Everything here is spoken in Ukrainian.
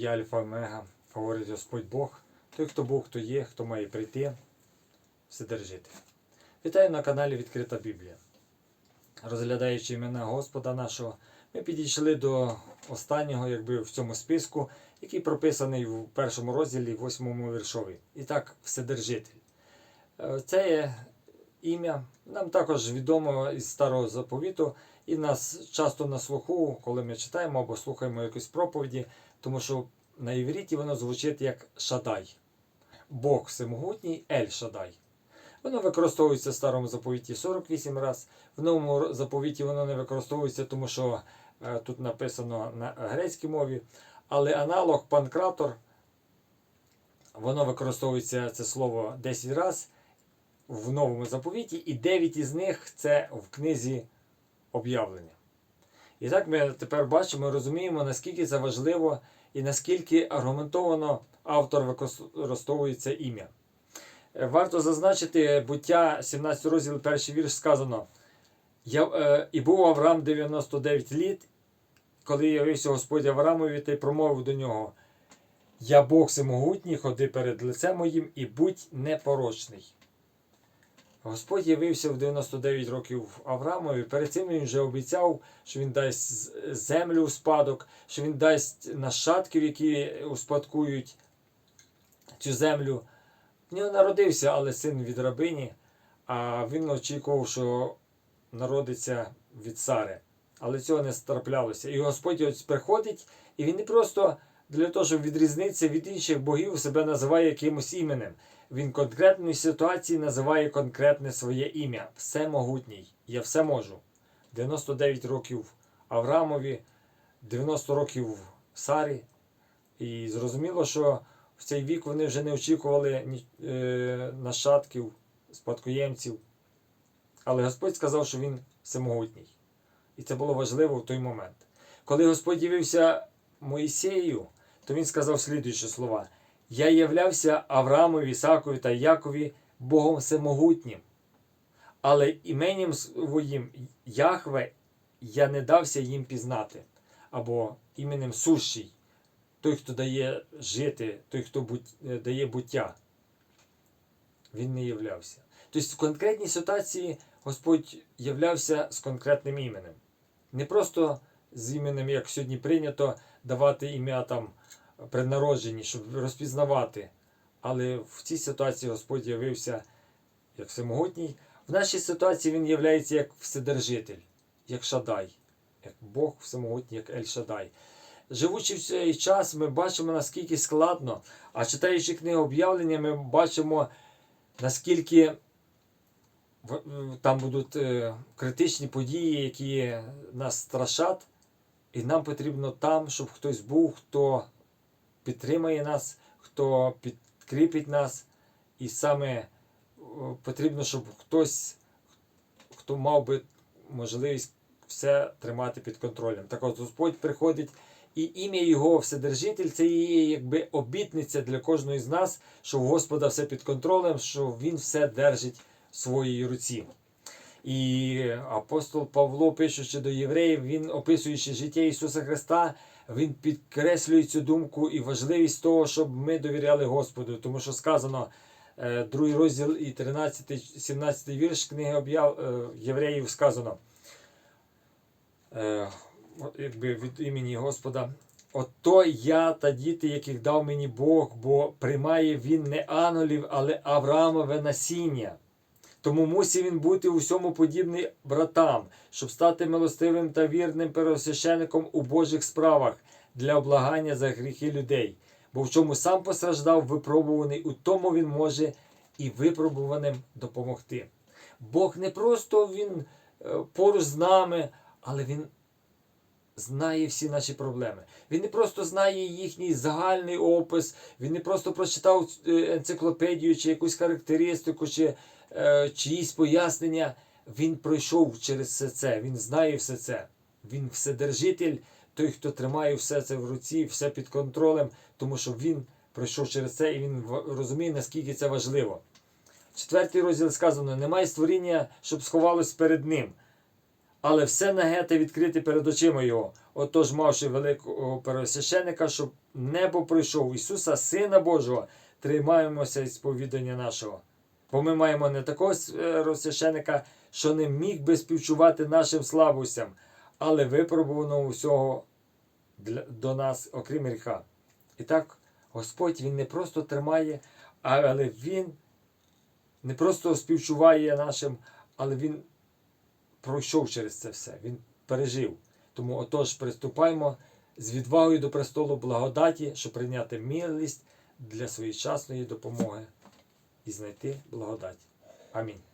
Я Альфа Омега, говорить Господь Бог. Той, хто Бог, хто є, хто має прийти, Вседержитель. Вітаю на каналі Відкрита Біблія. Розглядаючи імена Господа нашого, ми підійшли до останнього, якби в цьому списку, який прописаний в першому розділі, восьмому віршові. І так, Вседержитель. Е, Це є ім'я нам також відомо із старого заповіту, і нас часто на слуху, коли ми читаємо або слухаємо якісь проповіді, тому що на івріті воно звучить як Шадай. Бог всемогутній Ель Шадай. Воно використовується в старому заповіті 48 разів. В новому заповіті воно не використовується, тому що е, тут написано на грецькій мові. Але аналог панкратор, воно використовується це слово 10 разів в новому заповіті, і 9 із них це в книзі об'явлення. І так ми тепер бачимо розуміємо, наскільки це важливо і наскільки аргументовано автор використовує це ім'я. Е, Варто зазначити буття 17 розділ, перший вірш сказано. Я, е, і був Авраам 99 літ, коли явився Господь Авраамові та й промовив до нього: Я Бог всемогутній, ходи перед лицем моїм і будь непорочний. Господь явився в 99 років Авраамові. Перед цим він вже обіцяв, що він дасть землю у спадок, що він дасть нащадків, які успадкують цю землю. В нього народився, але син від рабині, а він очікував, що народиться від Сари. Але цього не траплялося. І Господь ось приходить, і він не просто для того, щоб відрізнитися від інших богів, себе називає якимось іменем. Він в конкретній ситуації називає конкретне своє ім'я. Всемогутній. Я все можу. 99 років Авраамові, 90 років Сарі. І зрозуміло, що в цей вік вони вже не очікували е, нащадків, спадкоємців. Але Господь сказав, що він всемогутній. І це було важливо в той момент. Коли Господь явився Моїсею, то він сказав слідуючі слова: Я являвся Авраамові, Ісакові та Якові Богом всемогутнім. Але іменем своїм Яхве я не дався їм пізнати, або іменем сущий, той, хто дає жити, той, хто е, дає буття. Він не являвся. Тобто в конкретній ситуації Господь являвся з конкретним іменем. Не просто з іменем, як сьогодні прийнято, давати ім'я там при народженні, щоб розпізнавати. Але в цій ситуації Господь явився як всемогутній. В нашій ситуації він являється як Вседержитель, як Шадай, як Бог всемогутній, як Ель Шадай. Живучи в цей час, ми бачимо, наскільки складно, а читаючи книгу об'явлення, ми бачимо, наскільки в- там будуть е, критичні події, які нас страшать, і нам потрібно там, щоб хтось був, хто підтримає нас, хто підкріпить нас. І саме е, потрібно, щоб хтось, хто мав би можливість все тримати під контролем. Так от Господь приходить, і ім'я Його Вседержитель це є якби обітниця для кожного з нас, що у Господа все під контролем, що Він все держить в своїй руці. І апостол Павло, пишучи до євреїв, він описуючи життя Ісуса Христа, він підкреслює цю думку і важливість того, щоб ми довіряли Господу. Тому що сказано, е, другий розділ і 13-17 вірш книги об'яв е, євреїв сказано. е, Якби від імені Господа. Ото я та діти, яких дав мені Бог, бо приймає він не анголів, але Авраамове насіння. Тому мусив він бути у всьому подібний братам, щоб стати милостивим та вірним первосвященником у Божих справах для облагання за гріхи людей. Бо в чому сам постраждав, випробуваний, у тому він може і випробуваним допомогти. Бог не просто він е, поруч з нами, але він знає всі наші проблеми. Він не просто знає їхній загальний опис, він не просто прочитав е, енциклопедію чи якусь характеристику, чи е, чиїсь пояснення. Він пройшов через все це, він знає все це. Він вседержитель, той, хто тримає все це в руці, все під контролем, тому що він пройшов через це і він розуміє, наскільки це важливо. Четвертий розділ сказано: немає створіння, щоб сховалось перед ним. Але все нагете відкрите перед очима його. Отож, мавши великого первосвященика, щоб небо пройшов Ісуса, Сина Божого, тримаємося із сповідання нашого. Бо ми маємо не такого е, розсвященика, що не міг би співчувати нашим слабостям, але випробуваного усього для, до нас, окрім гріха. І так, Господь Він не просто тримає, але Він не просто співчуває нашим, але Він пройшов через це все, Він пережив. Тому отож приступаємо з відвагою до престолу благодаті, щоб прийняти милість для своєчасної допомоги і знайти благодать. Амінь.